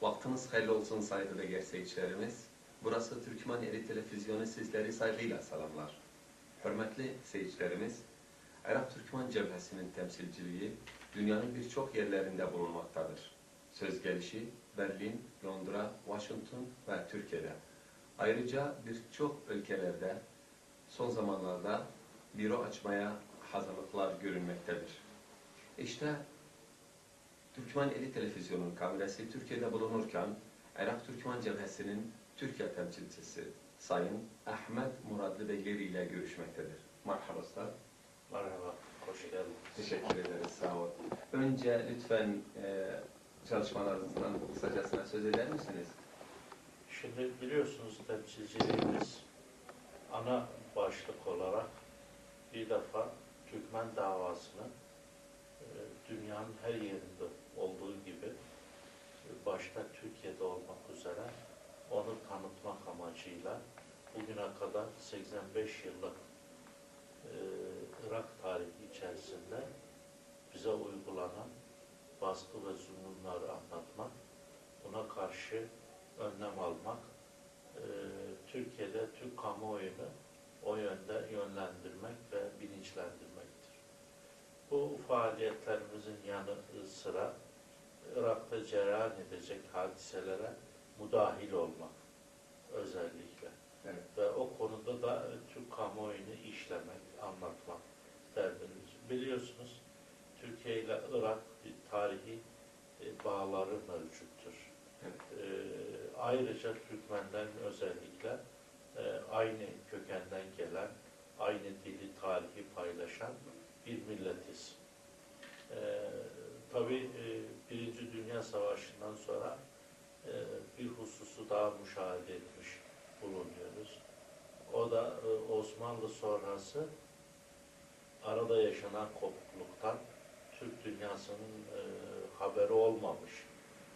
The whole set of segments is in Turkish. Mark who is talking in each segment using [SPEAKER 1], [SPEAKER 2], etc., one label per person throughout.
[SPEAKER 1] Vaktiniz hayırlı olsun saygıdeğer seyircilerimiz. Burası Türkmen Eri Televizyonu sizleri saygıyla selamlar. Hürmetli seyircilerimiz, Arap Türkmen Cebhesi'nin temsilciliği dünyanın birçok yerlerinde bulunmaktadır. Söz gelişi Berlin, Londra, Washington ve Türkiye'de. Ayrıca birçok ülkelerde son zamanlarda büro açmaya hazırlıklar görünmektedir. İşte Türkmen Eli Televizyonu'nun kamerası Türkiye'de bulunurken Irak Türkmen Cebhesi'nin Türkiye temsilcisi Sayın Ahmet Muradlı Beyleri ile görüşmektedir. Merhaba usta.
[SPEAKER 2] Merhaba, hoş geldin.
[SPEAKER 1] Teşekkür ederiz. Sağ olun. Önce lütfen e, çalışmalarınızdan kısacasına söz eder misiniz?
[SPEAKER 2] Şimdi biliyorsunuz temsilciliğimiz ana başlık olarak bir defa Türkmen davasını e, dünyanın her yerinde başta Türkiye'de olmak üzere onu tanıtmak amacıyla bugüne kadar 85 yıllık e, Irak tarihi içerisinde bize uygulanan baskı ve zulümleri anlatmak, buna karşı önlem almak, e, Türkiye'de Türk kamuoyunu o yönde yönlendirmek ve bilinçlendirmektir. Bu faaliyetlerimizin yanı sıra Irak'ta cereyan edecek hadiselere müdahil olmak özellikle
[SPEAKER 1] Evet.
[SPEAKER 2] ve o konuda da Türk kamuoyunu işlemek, anlatmak derdimiz. Biliyorsunuz Türkiye ile Irak bir tarihi e, bağları mevcuttur.
[SPEAKER 1] Evet.
[SPEAKER 2] E, ayrıca Türkmenlerin özellikle e, aynı kökenden gelen, aynı dili, tarihi paylaşan bir milletiz. E, tabii e, Birinci Dünya Savaşı'ndan sonra e, bir hususu daha müşahede etmiş bulunuyoruz. O da e, Osmanlı sonrası arada yaşanan kopukluktan Türk dünyasının haberi olmamış.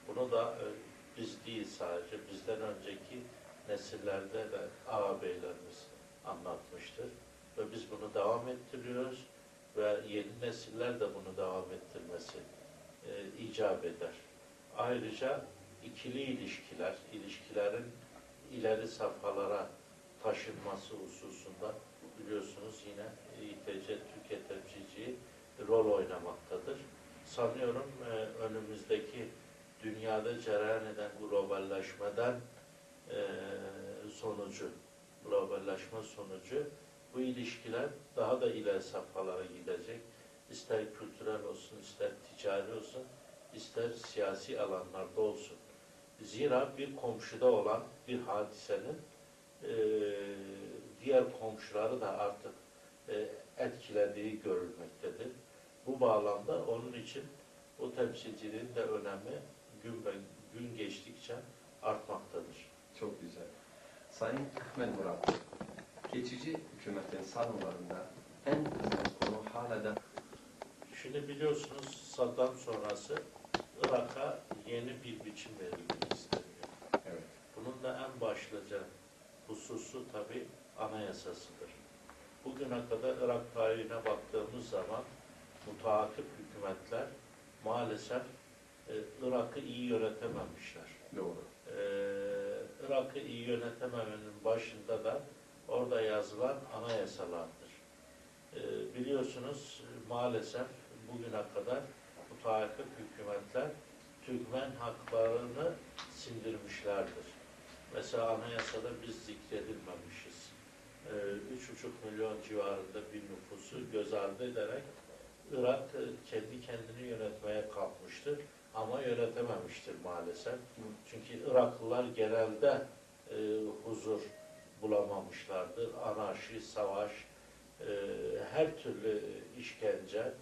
[SPEAKER 2] Bunu da biz değil sadece bizden önceki nesillerde de ağabeylerimiz anlatmıştır. Ve biz bunu devam ettiriyoruz ve yeni nesiller de bunu devam ettirmesi e, icap eder. Ayrıca ikili ilişkiler, ilişkilerin ileri safhalara taşınması hususunda biliyorsunuz yine İTC temsilciliği rol oynamaktadır. Sanıyorum e, önümüzdeki dünyada cereyan eden globalleşmeden e, sonucu, globalleşme sonucu bu ilişkiler daha da ileri safhalara gidecek. İster kültürel olsun, ister ticari olsun, ister siyasi alanlarda olsun. Zira bir komşuda olan bir hadisenin e, diğer komşuları da artık e, etkilediği görülmektedir. Bu bağlamda onun için o temsilciliğin de önemi gün, gün geçtikçe artmaktadır.
[SPEAKER 1] Çok güzel. Sayın Ahmet Murat, geçici hükümetin salonlarında en kızgın konu hala da
[SPEAKER 2] Şimdi biliyorsunuz Saddam sonrası Irak'a yeni bir biçim verilmek isteniyor.
[SPEAKER 1] evet.
[SPEAKER 2] Bunun da en başlıca hususu tabi anayasasıdır. Bugüne kadar Irak tarihine baktığımız zaman mutakip hükümetler maalesef e, Irak'ı iyi yönetememişler.
[SPEAKER 1] Doğru.
[SPEAKER 2] Ee, Irak'ı iyi yönetememenin başında da orada yazılan anayasalardır. Ee, biliyorsunuz maalesef bugüne kadar bu takip hükümetler Türkmen haklarını sindirmişlerdir. Mesela anayasada biz zikredilmemişiz. Ee, 3,5 milyon civarında bir nüfusu göz ardı ederek Irak e, kendi kendini yönetmeye kalkmıştır ama yönetememiştir maalesef. Çünkü Iraklılar genelde e, huzur bulamamışlardır. Anarşi, savaş, e, her türlü işkence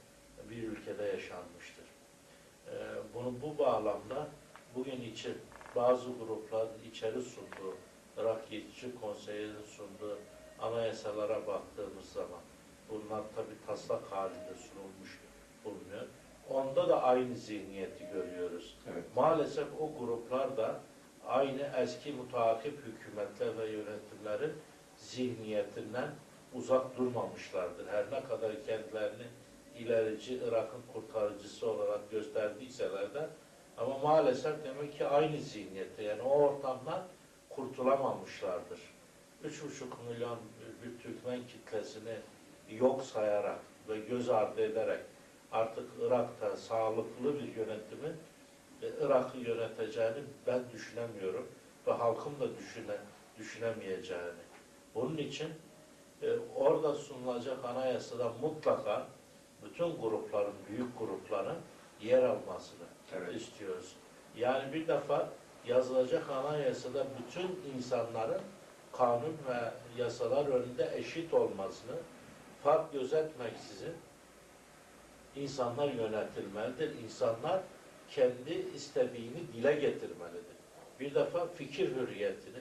[SPEAKER 2] bir ülkede yaşanmıştır. E, bunu bu bağlamda bugün için bazı grupların içeri sunduğu, Irak Geçici Konseyi'nin sunduğu anayasalara baktığımız zaman bunlar tabi taslak halinde sunulmuş bulunuyor. Onda da aynı zihniyeti görüyoruz.
[SPEAKER 1] Evet.
[SPEAKER 2] Maalesef o gruplar da aynı eski mutakip hükümetler ve yönetimlerin zihniyetinden uzak durmamışlardır. Her ne kadar kendilerini ilerici Irak'ın kurtarıcısı olarak gösterdiyseler de Ama maalesef demek ki aynı zihniyette yani o ortamdan kurtulamamışlardır. 3,5 milyon bir Türkmen kitlesini yok sayarak ve göz ardı ederek artık Irak'ta sağlıklı bir yönetimi e, Irak'ı yöneteceğini ben düşünemiyorum ve halkım da düşüne, düşünemeyeceğini. Bunun için e, orada sunulacak anayasada mutlaka bütün grupların, büyük grupların yer almasını
[SPEAKER 1] Evet.
[SPEAKER 2] istiyoruz. Yani bir defa yazılacak anayasada bütün insanların kanun ve yasalar önünde eşit olmasını fark gözetmeksizin insanlar yönetilmelidir. İnsanlar kendi istediğini dile getirmelidir. Bir defa fikir hürriyetini,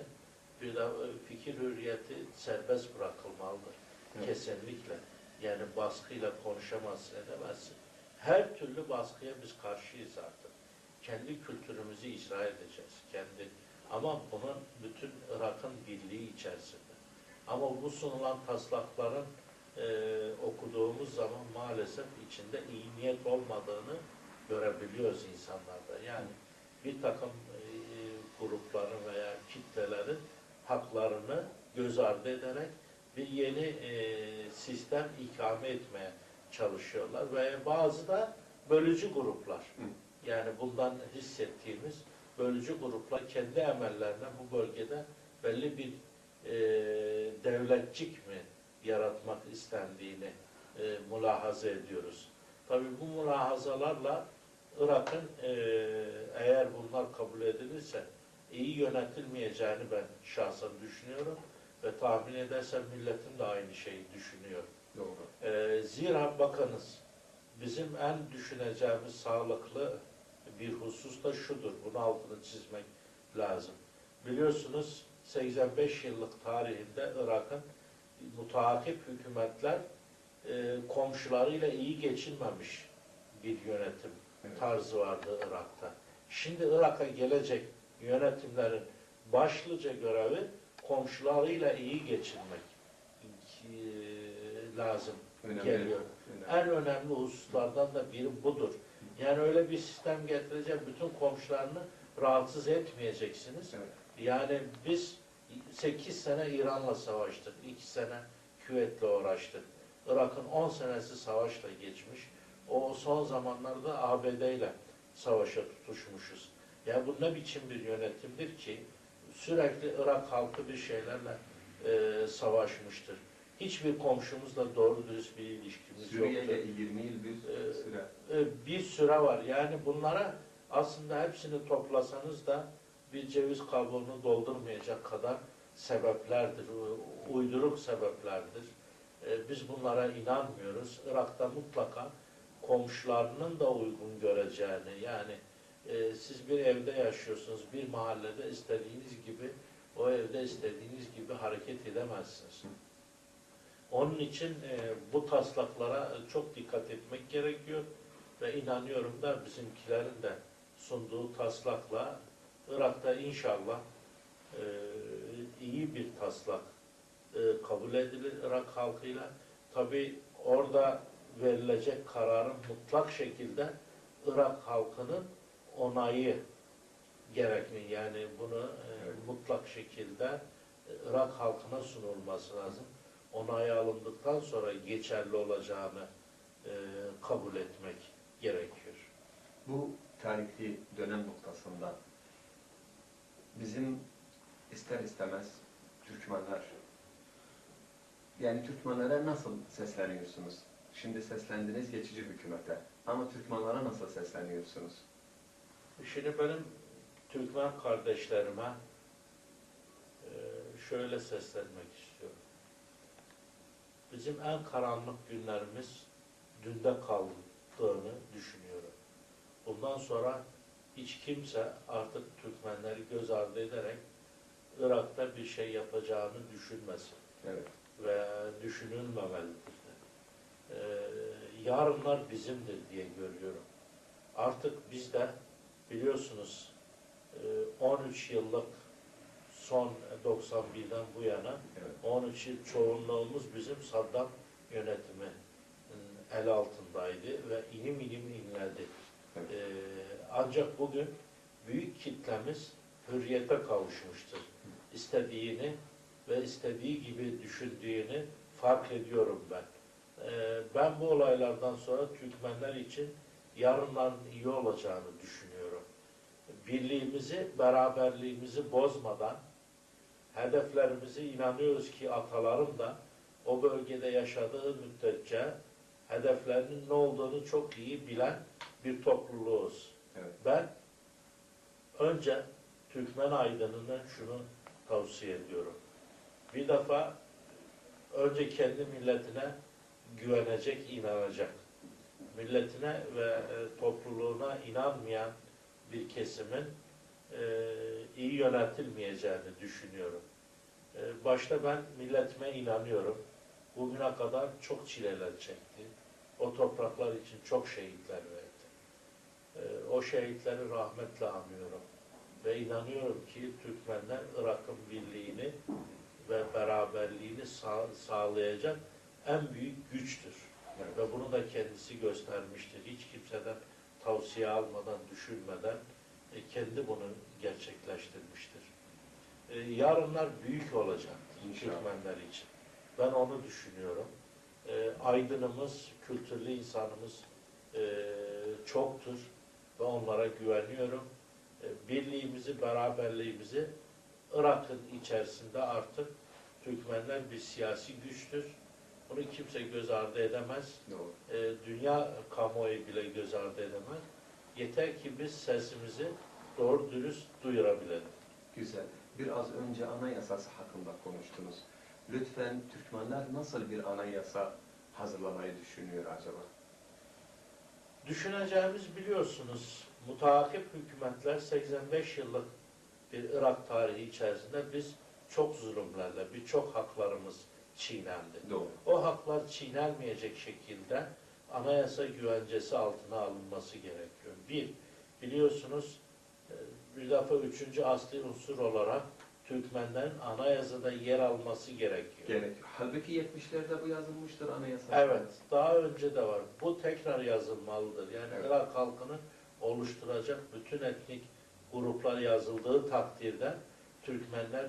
[SPEAKER 2] bir de fikir hürriyeti serbest bırakılmalıdır.
[SPEAKER 1] Evet.
[SPEAKER 2] Kesinlikle. Yani baskıyla konuşamazsın, edemezsin. Her türlü baskıya biz karşıyız artık. Kendi kültürümüzü icra edeceğiz. Kendi ama bunun bütün Irak'ın birliği içerisinde. Ama bu sunulan taslakların e, okuduğumuz zaman maalesef içinde iyi niyet olmadığını görebiliyoruz insanlarda. Yani bir takım e, grupların veya kitlelerin haklarını göz ardı ederek bir yeni e, sistem ikame etmeye çalışıyorlar ve bazı da bölücü gruplar. Yani bundan hissettiğimiz bölücü gruplar kendi emellerine bu bölgede belli bir e, devletçik mi yaratmak istendiğini e, mülahaza ediyoruz. Tabii bu mülahazalarla Irak'ın e, eğer bunlar kabul edilirse iyi yönetilmeyeceğini ben şahsen düşünüyorum ve tahmin edersem milletin de aynı şeyi düşünüyor.
[SPEAKER 1] Doğru.
[SPEAKER 2] E, zira bakınız bizim en düşüneceğimiz sağlıklı bir husus da şudur. Bunun altını çizmek lazım. Biliyorsunuz 85 yıllık tarihinde Irak'ın mutakip hükümetler e, komşularıyla iyi geçinmemiş bir yönetim
[SPEAKER 1] Evet.
[SPEAKER 2] tarzı vardı Irak'ta. Şimdi Irak'a gelecek yönetimlerin başlıca görevi komşularıyla iyi geçinmek lazım
[SPEAKER 1] Önemli.
[SPEAKER 2] geliyor.
[SPEAKER 1] Önemli.
[SPEAKER 2] En önemli hususlardan da biri budur. Yani öyle bir sistem getirecek, bütün komşularını rahatsız etmeyeceksiniz.
[SPEAKER 1] Evet.
[SPEAKER 2] Yani biz 8 sene İran'la savaştık, 2 sene Küvet'le uğraştık. Irak'ın 10 senesi savaşla geçmiş. O son zamanlarda ABD ile savaşa tutuşmuşuz. Ya bu ne biçim bir yönetimdir ki sürekli Irak halkı bir şeylerle e, savaşmıştır. Hiçbir komşumuzla doğru dürüst bir ilişkimiz
[SPEAKER 1] Suriye
[SPEAKER 2] yoktur.
[SPEAKER 1] ile 20 yıl bir
[SPEAKER 2] Ee,
[SPEAKER 1] süre.
[SPEAKER 2] E, bir süre var. Yani bunlara aslında hepsini toplasanız da bir ceviz kabuğunu doldurmayacak kadar sebeplerdir. Uyduruk sebeplerdir. E, Biz bunlara inanmıyoruz. Irak'ta mutlaka komşularının da uygun göreceğini yani e, siz bir evde yaşıyorsunuz, bir mahallede istediğiniz gibi o evde istediğiniz gibi hareket edemezsiniz. Onun için e, bu taslaklara çok dikkat etmek gerekiyor ve inanıyorum da bizimkilerin de sunduğu taslakla Irak'ta inşallah e, iyi bir taslak e, kabul edilir Irak halkıyla. Tabi orada verilecek kararın mutlak şekilde Irak halkının onayı gerekli. Yani bunu e, mutlak şekilde e, Irak halkına sunulması lazım. Onay alındıktan sonra geçerli olacağını e, kabul etmek gerekiyor.
[SPEAKER 1] Bu tarihli dönem noktasında bizim ister istemez Türkmenler yani Türkmenlere nasıl sesleniyorsunuz? Şimdi seslendiniz geçici hükümete ama Türkmenlere nasıl sesleniyorsunuz?
[SPEAKER 2] Şimdi benim Türkmen kardeşlerime e, şöyle seslenmek istiyorum. Bizim en karanlık günlerimiz dünde kaldığını düşünüyorum. Bundan sonra hiç kimse artık Türkmenleri göz ardı ederek Irak'ta bir şey yapacağını düşünmesin
[SPEAKER 1] Evet.
[SPEAKER 2] ve düşünülmemelidir. Ee, yarınlar bizimdir diye görüyorum. Artık biz de biliyorsunuz e, 13 yıllık son 91'den bu yana
[SPEAKER 1] Evet.
[SPEAKER 2] 13 yıl çoğunluğumuz bizim Saddam yönetimi el altındaydı ve inim inim inledi.
[SPEAKER 1] Evet.
[SPEAKER 2] Ee, ancak bugün büyük kitlemiz hürriyete kavuşmuştur. İstediğini ve istediği gibi düşündüğünü fark ediyorum ben. Ee, ben bu olaylardan sonra Türkmenler için yarından iyi olacağını düşünüyorum. Birliğimizi, beraberliğimizi bozmadan hedeflerimizi inanıyoruz ki atalarım da o bölgede yaşadığı müddetçe hedeflerinin ne olduğunu çok iyi bilen bir topluluğuz.
[SPEAKER 1] Evet.
[SPEAKER 2] Ben önce Türkmen aydınına şunu tavsiye ediyorum. Bir defa önce kendi milletine güvenecek, inanacak. Milletine ve e, topluluğuna inanmayan bir kesimin e, iyi yönetilmeyeceğini düşünüyorum. E, başta ben milletime inanıyorum. Bugüne kadar çok çileler çekti. O topraklar için çok şehitler verdi. O şehitleri rahmetle anıyorum. Ve inanıyorum ki Türkmenler Irak'ın birliğini ve beraberliğini sağ- sağlayacak en büyük güçtür. Ve bunu da kendisi göstermiştir. Hiç kimseden tavsiye almadan, düşünmeden e, kendi bunu gerçekleştirmiştir. E, Yarınlar büyük olacak. Türkmenler için. Ben onu düşünüyorum. E, Aydınımız, kültürlü insanımız e, çoktur ve onlara güveniyorum. E, Birliğimizi, beraberliğimizi Irak'ın içerisinde artık Türkmenler bir siyasi güçtür. Bunu kimse göz ardı edemez.
[SPEAKER 1] Doğru.
[SPEAKER 2] E, dünya kamuoyu bile göz ardı edemez. Yeter ki biz sesimizi doğru dürüst duyurabilelim.
[SPEAKER 1] Güzel. Biraz önce anayasası hakkında konuştunuz. Lütfen Türkmenler nasıl bir anayasa hazırlamayı düşünüyor acaba?
[SPEAKER 2] Düşüneceğimiz biliyorsunuz mutakip hükümetler 85 yıllık bir Irak tarihi içerisinde biz çok zulümlerle, birçok haklarımız çiğnendi.
[SPEAKER 1] Doğru.
[SPEAKER 2] O haklar çiğnenmeyecek şekilde anayasa güvencesi altına alınması gerekiyor. Bir, biliyorsunuz e, bir defa üçüncü asli unsur olarak Türkmenlerin anayasada yer alması gerekiyor.
[SPEAKER 1] Gerek. Halbuki 70'lerde bu yazılmıştır anayasa.
[SPEAKER 2] Evet, daha önce de var. Bu tekrar yazılmalıdır. Yani
[SPEAKER 1] Evet.
[SPEAKER 2] Irak halkını oluşturacak bütün etnik gruplar yazıldığı takdirde Türkmenler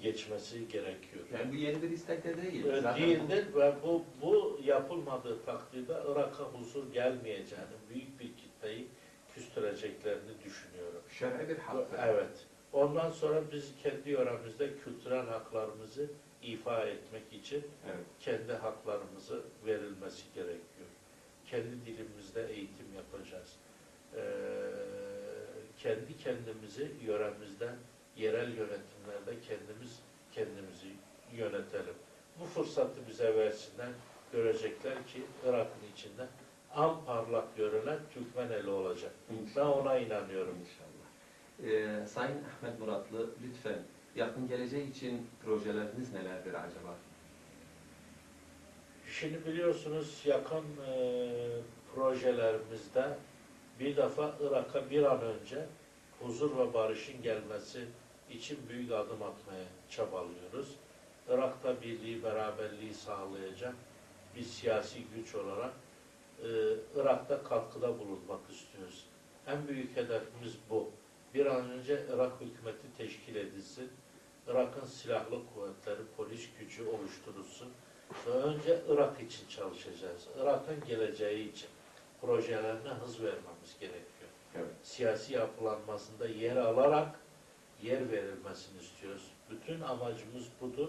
[SPEAKER 2] geçmesi gerekiyor.
[SPEAKER 1] Yani bu yeni bir istek de değil.
[SPEAKER 2] Ee,
[SPEAKER 1] Zaten
[SPEAKER 2] değildir ve bu bu yapılmadığı takdirde Irak'a huzur gelmeyeceğini, büyük bir kitleyi küstüreceklerini düşünüyorum.
[SPEAKER 1] bu şer'i bir haktır.
[SPEAKER 2] Evet. Ondan sonra biz kendi yöremizde kültürel haklarımızı ifa etmek için
[SPEAKER 1] Evet.
[SPEAKER 2] kendi haklarımızı verilmesi gerekiyor. Kendi dilimizde eğitim yapacağız. Ee, kendi kendimizi yöremizde, yerel yönetimlerde kendimiz kendimizi yönetelim. Bu fırsatı bize versinler. Görecekler ki Irak'ın içinde en parlak yöreler Türkmen eli olacak. Ben
[SPEAKER 1] İnşallah.
[SPEAKER 2] ona inanıyorum.
[SPEAKER 1] İnşallah. Ee, Sayın Ahmet Muratlı, lütfen yakın geleceği için projeleriniz nelerdir acaba?
[SPEAKER 2] Şimdi biliyorsunuz yakın e, projelerimizde bir defa Irak'a bir an önce huzur ve barışın gelmesi için büyük adım atmaya çabalıyoruz. Irak'ta birliği, beraberliği sağlayacak bir siyasi güç olarak e, Irak'ta katkıda bulunmak istiyoruz. En büyük hedefimiz bu. Bir an önce Irak hükümeti teşkil edilsin. Irak'ın silahlı kuvvetleri, polis gücü oluşturulsun. Ve önce Irak için çalışacağız. Irak'ın geleceği için projelerine hız vermemiz gerekiyor.
[SPEAKER 1] Evet.
[SPEAKER 2] Siyasi yapılanmasında yer alarak yer verilmesini istiyoruz. Bütün amacımız budur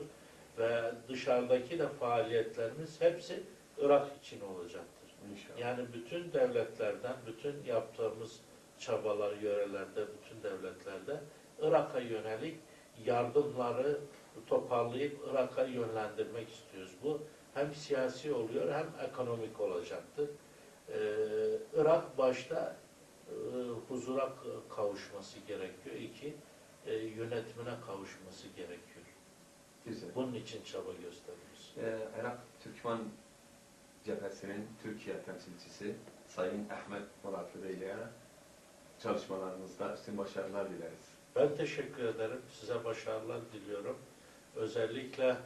[SPEAKER 2] ve dışarıdaki de faaliyetlerimiz hepsi Irak için olacaktır.
[SPEAKER 1] İnşallah.
[SPEAKER 2] Yani bütün devletlerden, bütün yaptığımız çabalar yörelerde, bütün devletlerde Irak'a yönelik yardımları toparlayıp Irak'a yönlendirmek istiyoruz. Bu hem siyasi oluyor hem ekonomik olacaktır. Ee, Irak başta e, huzura kavuşması gerekiyor. İki, e, yönetimine kavuşması gerekiyor.
[SPEAKER 1] Güzel.
[SPEAKER 2] Bunun için çaba gösteriyoruz.
[SPEAKER 1] Ee, Irak Türkmen Cephesi'nin Türkiye temsilcisi Sayın Ahmet Muratlı Bey'le çalışmalarınızda üstün başarılar dileriz.
[SPEAKER 2] Ben teşekkür ederim. Size başarılar diliyorum. Özellikle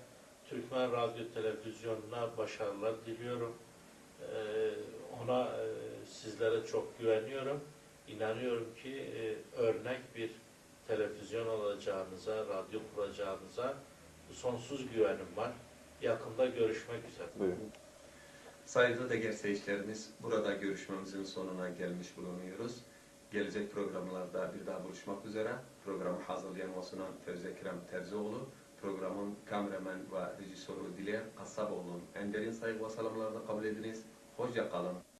[SPEAKER 2] Türkmen Radyo Televizyonu'na başarılar diliyorum. Ee, ona e, sizlere çok güveniyorum. İnanıyorum ki e, örnek bir televizyon alacağınıza, radyo kuracağınıza sonsuz güvenim var. Yakında görüşmek üzere.
[SPEAKER 3] Buyurun.
[SPEAKER 1] Saygılı değerli seyircilerimiz, burada görüşmemizin sonuna gelmiş bulunuyoruz. Gelecek programlarda bir daha buluşmak üzere. Programı hazırlayan ve sunan Fevzi Ekrem Terzioğlu, programın kameraman ve rejisörü Diler Kasaboğlu'nun en derin saygı ve selamlarını kabul ediniz. Hoşça kalın.